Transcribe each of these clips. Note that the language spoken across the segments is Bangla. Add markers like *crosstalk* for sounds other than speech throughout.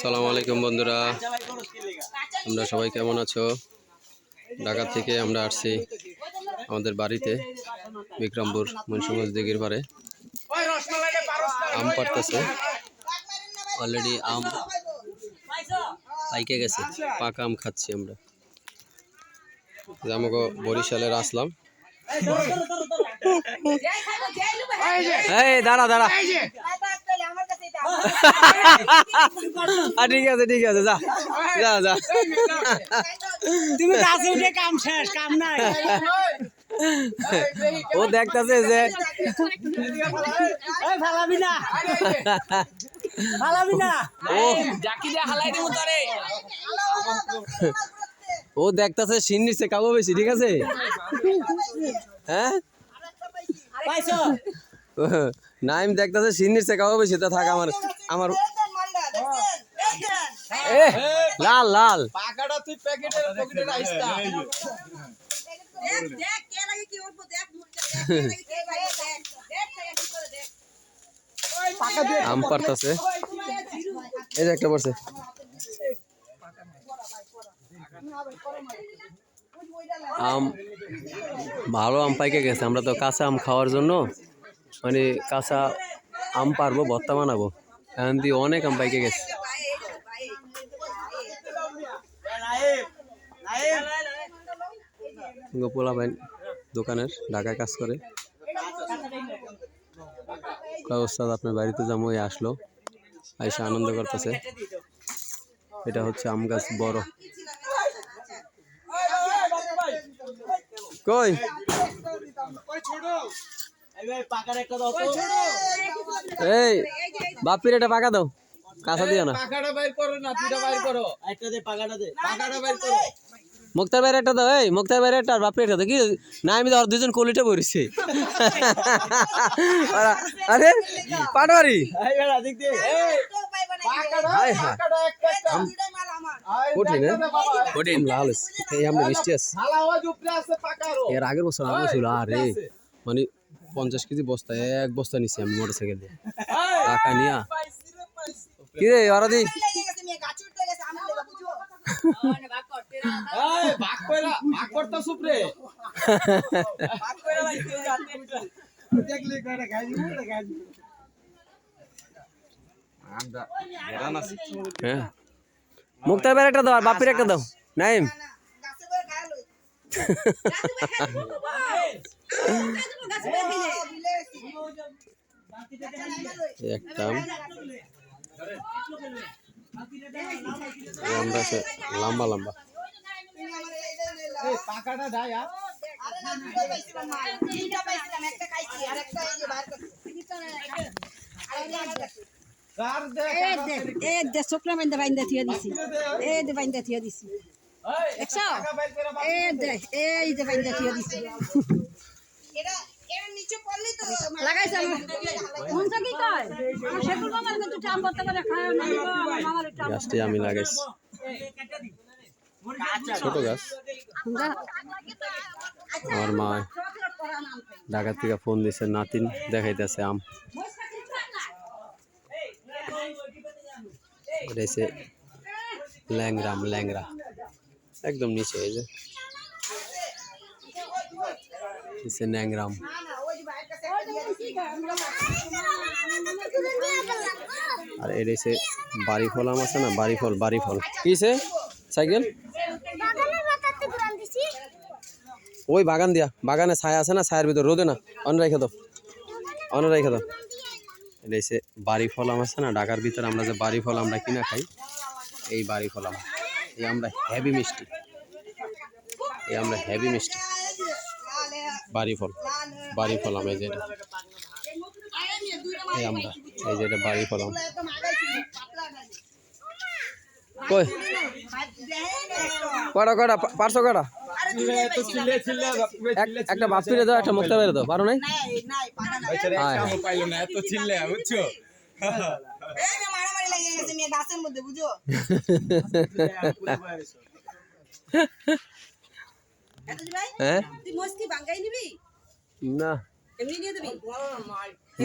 সালাম আলাইকুম বন্ধুরা। আমরা সবাই কেমন আছো? ঢাকা থেকে আমরা আসছি আমাদের বাড়িতে বিক্রমপুর মুন্সিগঞ্জ দিঘির পারে আম পারতেছে অলরেডি আম পাইকে গেছে পাকা আম খাচ্ছি আমরা। আমাকে বরিশালের আসলাম এই দাঁড়া দাঁড়া। ঠিক আছে ঠিক আছে যা যা যা। তুমি গাছে উঠে কাম শেষ কাম নাই। ও দেখতেছে যে ফালাবি না। ফালাবি না। ও ও দেখতেছে সিন নিচ্ছে কাবো বেশি ঠিক আছে? হ্যাঁ? পাইছো? নাইম দেখতেছে সিন নিচ্ছে কাবো বেশি তা থাক আমার আমার এ লাল লাল। পাকাটা তুই প্যাকেটের পকেটে রাখিস না আম পারতাছে। এই যে একটা পড়ছে। আম ভালো আম পাইকে গেছে আমরা তো কাঁচা আম খাওয়ার জন্য। মানে কাঁচা আম পারব, ভর্তা বানাবো। এখন দিয়ে অনেক আম পাইকে গেছে। গোপলা ভাই দোকানের ঢাকায় কাজ করে। ওস্তাদ, আপনার বাড়িতে যাব আসলো। আইসা আনন্দ করতেছে। এটা হচ্ছে আম গাছ বড়। কই? পাকার একটা দাও তো। এই বাপির এটা পাকা দাও কাঁচা দিও না। পাকাটা বাইর করো না তুইটা বাইর করো। একটা দে পাকাটা দে। পাকাটা বাইর করো। মুক্তার বাইরে একটা দাও এই মুক্তার বাইরে একটা আর বাপির একটা দাও। কি না আমি তো আর দুজন কলিটা পড়েছি। *laughs* আরে পাটবাড়ি কঠিন লাল। এই আমরা বৃষ্টি আছে। উপরে এর আগের বছর আগে ছিল আরে। মানে পঞ্চাশ কেজি বস্তা এক বস্তা নিছি আমি মোটর সাইকেল দিয়ে টাকা নিয়া। কি রে অরাদি? এই ভাগ কইরা ভাগ করতাছ উপরে দেখলি করে খাইনি ওটা খাইনি আমরা গেরান আছে হ্যাঁ। মুক্তার বাইরে একটা দাও আর বাপির একটা দাও। নাইম। এই। এই আছে লম্বা লম্বা। এই দে শুকনা বাইন্দা বাইন্দা থিয়া দিছি। এ দে বাইন্দা থিয়া দিছি। এই দেখছ এ দে এই যে বাইন্দা থিয়া দিছি। লাগাইছে কি কয়? আমার শেকুর মামার কিন্তু চাম করতে পারে খায় না মামার একটু গাছটি আমি লাগাইছি। ছোট গাছ। আমার মা ঢাকা থেকে ফোন দিছে নাতিন দেখাইতেছে আম। ল্যাংরাম ল্যাংরা একদম নিচে, এই যে। ন্যাংরাম। আর এটা হচ্ছে বাড়ি ফল আম আছে না? বাড়ি ফল বাড়ি ফল কিসে সাইকেল? ওই বাগান দিয়া, বাগানে ছায়া আছে না? ছায়ার ভিতর, রোদে না? অন্য রেখে দাও। অন্য রেখে দাও। এটা হচ্ছে বাড়ি ফল আম আছে না? ঢাকার ভিতরে আমরা যে বাড়ি ফল আমরা কিনা খাই, এই বাড়ি ফল আম। এই আমরা হেভি মিষ্টি। এই আমরা হেভি মিষ্টি। বাড়ি ফল। বাড়ি ফল আম এই যে এটা। এই আমরা এই যে এটা বাড়ি ফল কই? কটা কটা পাঁচশো কটা একটা বাপিরে দাও একটা মুক্তা বেড়ে দাও। পারো নাই *laughs* আয়। পাইলো না এত চিল্লে বুঝছ মারামারি লাগিয়ে গেছে মেয়ে গাছের মধ্যে বুঝো? হ্যাঁ? তুই মস্তি বাঙ্গাই নিবি? না। এমনি নিয়ে দিবি?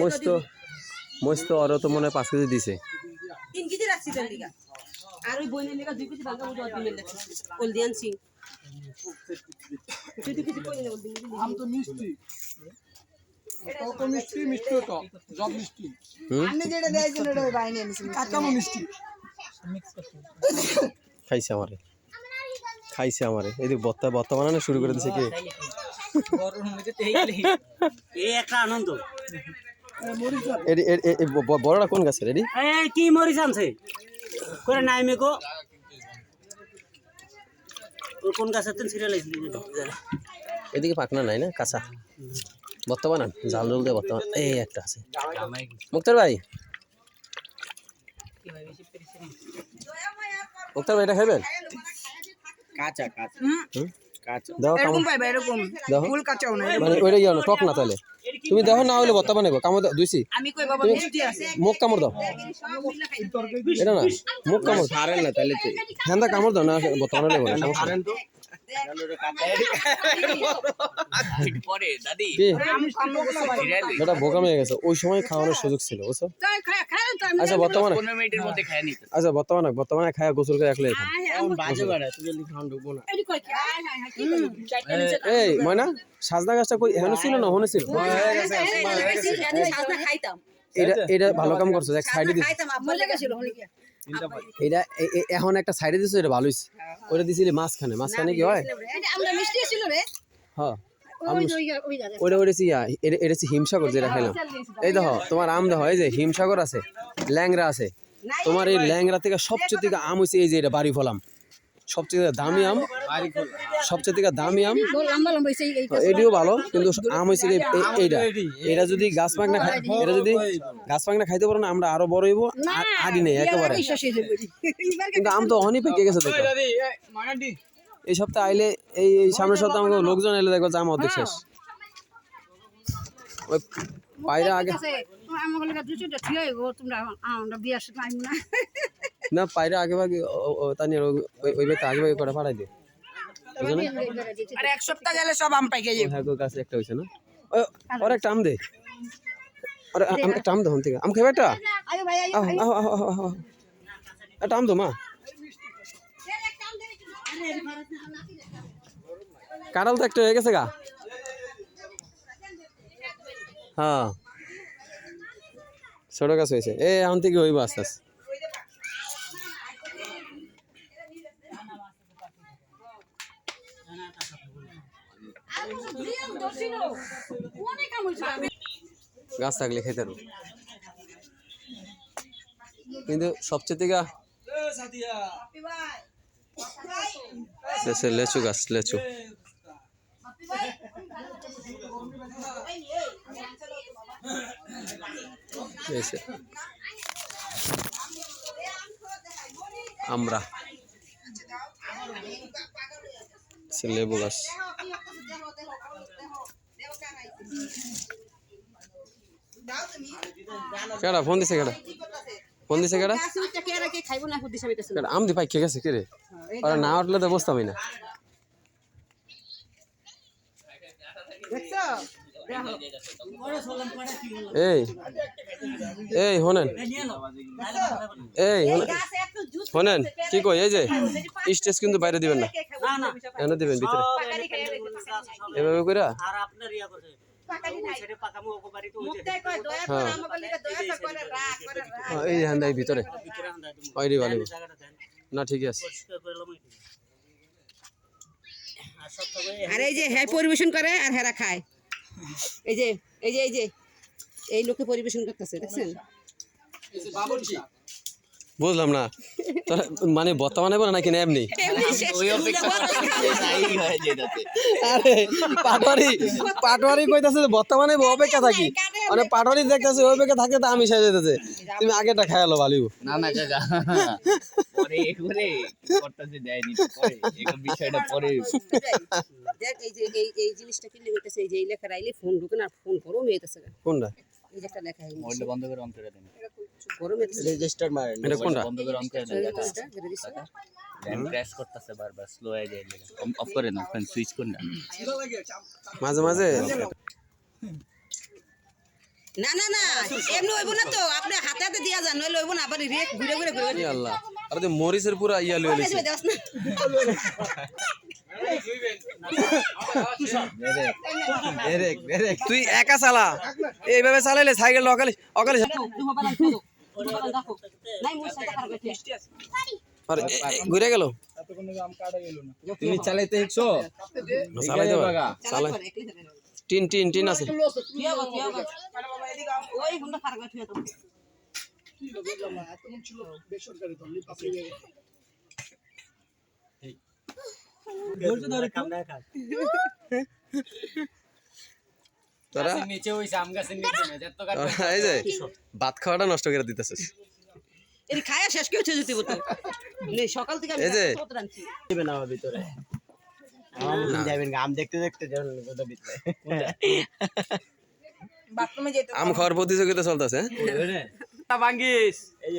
মোজ তো মোজ তো মনে পাঁচ কেজি দিছে। শীতের লিগা। আর ওই বইনের লিগা দুই কেজি ভাঙা বুঝে অর্ধ মিল দেখছি হলদিয়ান সিং তুই দুই কই না হলদি আম তো মিষ্টি। এটাও তো মিষ্টি মিষ্টিও তো। সব মিষ্টি। হুম? আমি যেটা দিয়েছিল ওটা বাইনে এনেছি কাঁচানো মিষ্টি। খাইছে আমারে। খাইছে আমারে। এদিকে বত্তা বত্তা বানানো শুরু করে দিছে কি? এই একটা আনন্দ। বড়টা কোন গাছের? এডি? এই কি মরিচ আনছে? করে নাই মেকো কোন গাছের তেন সিরিয়াল এদিকে পাকনা নাই না? কাঁচা। বত্তা বানান জাল জল দিয়ে বত্তা এই একটা আছে। মুক্তার ভাই। মুক্তার ভাই এটা খাবেন কাঁচা কাঁচা। হুম? কাঁচা। দাও কামড় পাইবা এরকম। দেখো ফুল কাঁচাও না মানে ওইটা ইয়ে না টক না তাহলে। তুমি দেখো না হলে বত্তা বানাবো কামড় দাও দুইছি। আমি কই বাবা মিষ্টি আছে। মুখ কামড় দাও। এটা না মুখ কামড়। সারেন না তাহলে হ্যাঁ দা কামড় দাও না বত্তা নেই। এটা বোকা মেয়ে গেছে। ওই সময় খাওয়ানোর সুযোগ ছিল বুঝছ? আচ্ছা বর্তমানে আচ্ছা বর্তমানে বর্তমানে খায়া গোসল করে এই ময়না সাজনা গাছটা কই এখানে ছিল না? ওখানে ছিল? এটা এটা ভালো কাম করছ এক সাইডে দিছ এটা এখন একটা সাইডে দিছো এটা ভালো হইছে ওটা দিছিলি মাঝখানে মাঝখানে কি হয় এটা আমরা মিষ্টি ছিল হ্যাঁ ওটা এটা এটা হিমসাগর যেটা খেলাম এই দেখো তোমার আম দেখো এই যে হিমসাগর আছে ল্যাংরা আছে তোমার এই ল্যাংরা থেকে সবচেয়ে থেকে আম হয়েছে এই যে এটা বাড়ি ফলাম সবচেয়ে থেকে দামি আম সবচেয়ে থেকে দামি আম বল লম্বা লম্বা এই এই এটিও ভালো কিন্তু আম হয়েছে এইটা এটা যদি গাছ পাকনা খাই এটা যদি গাছ পাকনা খাইতে পারো না আমরা আরও বড় হইব আর আগে নেই একেবারে হয়ে কিন্তু আম তো অনেক পেকে গেছে এই সপ্তাহে আইলে এই এই সামনের সপ্তাহে আমাকে লোকজন এলে দেখব যে আম অর্ধেক শেষ ওই পায়রা আগে আমার হয়ে তোমরা আমরা না না পায়রা আগে ভাগে তানি ওই বেতে আগে ভাগে করে পাঠাই দিও। আর এক সপ্তাহ গেলে সব আম পাইকে যাবে হ্যাঁ গাছে একটা হয়েছে না? ওর একটা আম দে। আম একটা আম থেকে। আম খাবে একটা? একটা আম দো মা। কাঁঠাল তো একটা হয়ে গেছে গা। হ্যাঁ। ছোট গাছ হয়েছে। এ এখন থেকে হইব আস্তে আস্তে অনেক কাম হইছিল গাছ থাকলে খেতে কিন্তু সবচেয়ে থেকে লেচু গাছ লেচু। আমরা। সে লেবু গাছ। কেডা, ফোন দিছে কেডা? ফোন দিছে কেডা? কেডা আম দি পাই কে গেছে কে রে আরে না উঠলে তো বসতামই না। এই এই শোনেন এই শোনেন কি কই এই যে স্টেজ কিন্তু বাইরে দিবেন না। না না দিবেন ভিতরে। এভাবে যে হ্যাঁ। হ্যাঁ, এই এই ভিতরে ভিতরে। আন্দা তুমি ওই রে ভালো না ঠিকই আছে। আর এই যে হ্যাঁ পরিবেশন করে আর হেরা খায়। এই যে এই যে এই যে এই লোকে পরিবেশন করতেছে দেখছেন? বুঝলাম না। মানে বর্তমানে বলে নাকি না এমনি? আরে পাটোয়ারি পাটোয়ারি কইতাছে যে বর্তমানে অপেক্ষা থাকি। মানে পাটোয়ারি দেখতেছে ওই অপেক্ষা থাকে তো আমি সেজে যেতেছে। তুমি আগেটা খায়ালো ভালিও না না কাকা পরে এবারে করতেছে দেয়নি তো পরে। এই বিষয়টা পরে। দেখ এই যে এই এই জিনিসটা কিনলে হইতেছে এই যে এই লেখা রাইলে ফোন ঢুকে না ফোন গরম হয়ে যেতেছে কোনটা? এই যে একটা লেখা এই মোবাইলটা বন্ধ করে অন করে দেন। গরম হয়ে যেতেছে রেজিস্টার মারেন এটা কোনটা? বন্ধ করে অন করে দেন ল্যান্ড করতেছে বারবার স্লো হয়ে যায় অফ করে না সুইচ করে না মাঝে মাঝে? না না না এমনি হইব না তো আপনি হাতে হাতে দিয়া যান নইলে হইব না আবার রিয়েক ঘুরে ঘুরে ঘুরে আল্লাহ আরে তো মরিচের পুরা ইয়া না। তুই একা চালা। এইভাবে চালাইলে সাইকেল অকালে অকালে ঘুরে গেল? তুমি চালাইতে শিখছো? চালাইতে চালাই টিন টিন টিন আছে। কি হবে কি হবে ওই গুন্ডা খারাপ হয়েছে তো তোরা নিচে ওই আম গাছের নিচে না যত তোরা এই যে ভাত খাওয়াটা নষ্ট করে দিতেছিস এর খায়া শেষ করে সকাল থেকে আমি খাওয়ার প্রতিযোগিতা চলতেছে ভাঙ্গিস এই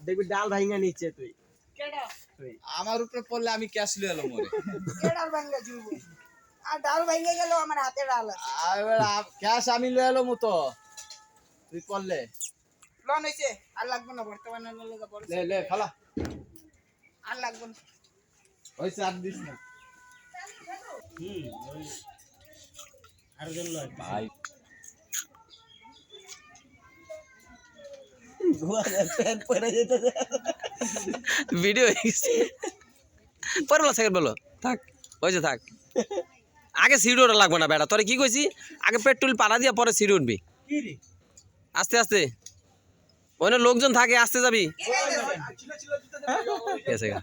দেখবি ডাল ভাঙা নিচ্ছে তুই। আমার উপরে পড়লে আমি ক্যাশ লিয়ে এলো মরে ভাঙ্গা জুড়বো? আর ডাল ভাঙ্গে গেল আমার হাতে ডাল আছে। ক্যাশ আমি লিয়ে এলো মতো তুই করলে লন হইছে আর লাগবে না বর্তমানে লগা বড় লে লে ফালা। আর লাগবে না। ওই চার দিস না। ভাই। ভিডিও পরে বলো সেকেন্ড বলো। থাক হয়েছে থাক। আগে সিঁড়ি ওটা লাগবে না বেটা। তোরে কি কইছি? আগে পেট্রোল পাড়া দিয়া পরে সিঁড়ি উঠবি। আস্তে আস্তে। ওখানে লোকজন থাকে আসতে যাবি ঠিক আছে গা।